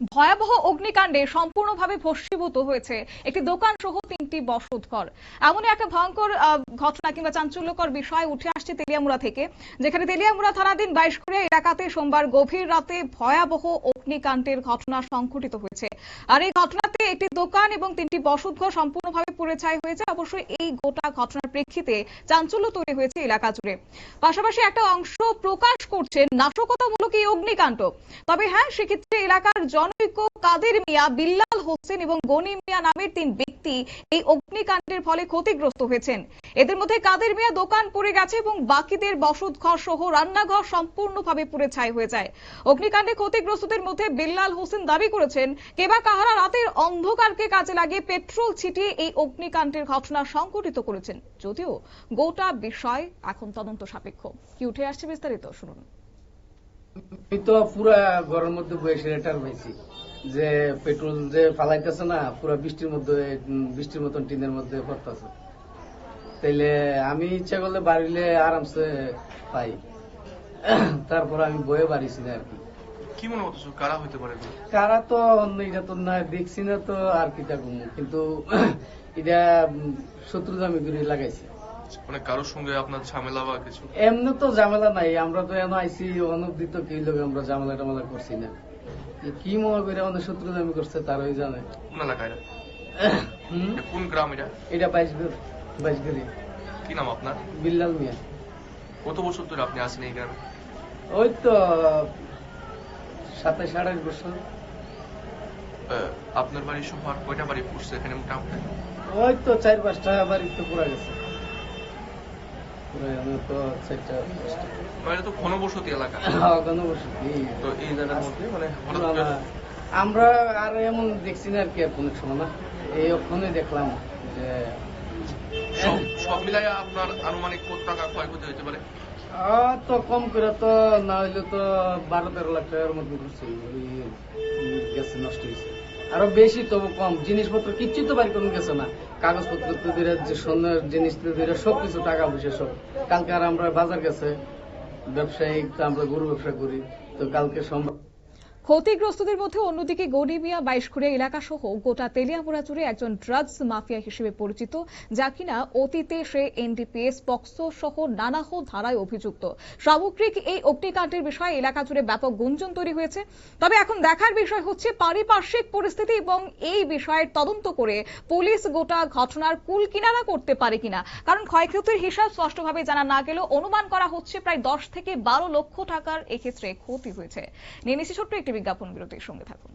ভয়াবহ অগ্নিকাণ্ডে সম্পূর্ণভাবে ভস্মীভূত হয়েছে একটি দোকান সহ তিনটি বসতঘর। এমনই একটা ভয়ঙ্কর ঘটনা কিংবা চাঞ্চল্যকর বিষয় উঠে আসছে তেলিয়ামুড়া থেকে, যেখানে তেলিয়ামুড়া থানাধীন বাইশকুড়িয়া এলাকাতে সোমবার গভীর রাতে ভয়াবহ অগ্নিকাণ্ডের ঘটনা সংঘটিত হয়েছে। আর এই ঘটনাতে একটি দোকান এবং তিনটি বসতঘর সম্পূর্ণভাবে পুড়ে ছাই হয়েছে। অবশ্যই এই গোটা ঘটনার প্রেক্ষিতে চাঞ্চল্য তৈরি হয়েছে এলাকা জুড়ে। পাশাপাশি একটা অংশ প্রকাশ করছে নাশকতামূলক এই অগ্নিকাণ্ড। তবে হ্যাঁ সেক্ষেত্রে এলাকার জনৈক কাদের মিয়া, বিল্লাল হোসেন এবং গনি মিয়া নামের তিন ব্যক্তি এই অগ্নিকাণ্ডের ফলে ক্ষতিগ্রস্ত হয়েছেন। এদের মধ্যে কাদের মিয়া দোকান পুড়ে গেছে এবং বাকিদের বসত ঘর সহ রান্নাঘর সম্পূর্ণভাবে পুড়ে ছাই হয়ে যায়। অগ্নিকাণ্ডে ক্ষতিগ্রস্তদের মধ্যে বিল্লাল হোসেন দাবি করেছেন কেবা কাহারা রাতের অন্ধকারকে কাজে লাগিয়ে পেট্রোল ছিটিয়ে এই অগ্নিকাণ্ডের ঘটনা সংঘটিত করেছেন। যদিও গোটা বিষয় এখন তদন্ত সাপেক্ষ। কি উঠে আসছে বিস্তারিত শুনুন। তো পুরা ঘরের মধ্যে যে পেট্রোল যে ফালাইতেছে না, পুরা বৃষ্টির মধ্যে বৃষ্টির মতন টিনের মধ্যে পড়তেছে। তাইলে আমি ইচ্ছা করলে বাড়িলে আরামসে পাই। তারপর আমি বয়ে বাড়িছি না আর কি কি মনে হতো কারা হইতে পারে কারা তো এটা তো না দেখছি না তো আর কি কমু। কিন্তু এটা উম, শত্রুতা আমি করে লাগাইছি। মানে কারোর সঙ্গে আপনার ঝামেলা বা কিছু? এমনি তো ঝামেলা নাই আমরা তো এমন আইসি অনবদিত কি লোক আমরা ঝামেলা টামেলা করছি না। কি মনে করে আমাদের শত্রু দামি করছে তারই জানে। কোন এলাকায় কোন গ্রাম এটা? এটা বাইশ বাইশ গড়ি কি নাম আপনার? বিল্লাল মিয়া। কত বছর ধরে আপনি আসেন এই গ্রামে? ওই তো সাতাশ আঠাশ বছর। আপনার বাড়ি সহ আর কয়টা বাড়ি পড়ছে এখানে মোটামুটি? ওই তো চার পাঁচটা বাড়ি তো পুরা গেছে। তো মানে এটা তো ঘনবসতি এলাকা। হ্যাঁ, তো এই জায়গার মধ্যে মানে আমরা আর এমন দেখছি না আর কি আর কোনো সময় না। এই ওখানে দেখলাম যে সব সব মিলাই আপনার আনুমানিক কত টাকা ক্ষয়ক্ষতি হতে পারে? তো কম করে তো না তো বারো তেরো লাখ টাকার মতো গেছে, নষ্ট হয়েছে আরও বেশি তবু কম। জিনিসপত্র কিচ্ছু তো বাড়ি কোনো গেছে না। কাগজপত্র তো ধীরে যে সোনার জিনিস তো সবকিছু টাকা পয়সা সব। কালকে আর আমরা বাজার গেছে, ব্যবসায়িক তো আমরা গরু ব্যবসা করি। তো কালকে সোমবার ক্ষতিগ্রস্তদের মধ্যে অন্যদিকে গরিবিয়া বাইশখুড়িয়া এলাকা সহ গোটা তেলিয়ামুড়া জুড়ে একজন ড্রাগস মাফিয়া হিসেবে পরিচিত, যা কিনা অতীতে সে এনডিপিএস, পক্সো সহ নানাহ ধারায় অভিযুক্ত। সামগ্রিক এই অগ্নিকাণ্ডের বিষয়ে এলাকা জুড়ে ব্যাপক গুঞ্জন তৈরি হয়েছে। তবে এখন দেখার বিষয় হচ্ছে পারিপার্শ্বিক পরিস্থিতি এবং এই বিষয়ের তদন্ত করে পুলিশ গোটা ঘটনার কুল কিনারা করতে পারে কিনা। কারণ ক্ষয়ক্ষতির হিসাব স্পষ্টভাবে জানা না গেলেও অনুমান করা হচ্ছে প্রায় দশ থেকে বারো লক্ষ টাকার এক্ষেত্রে ক্ষতি হয়েছে। নিয়ে ছোট্ট একটি বিজ্ঞাপন বিরতির সঙ্গে থাকুন।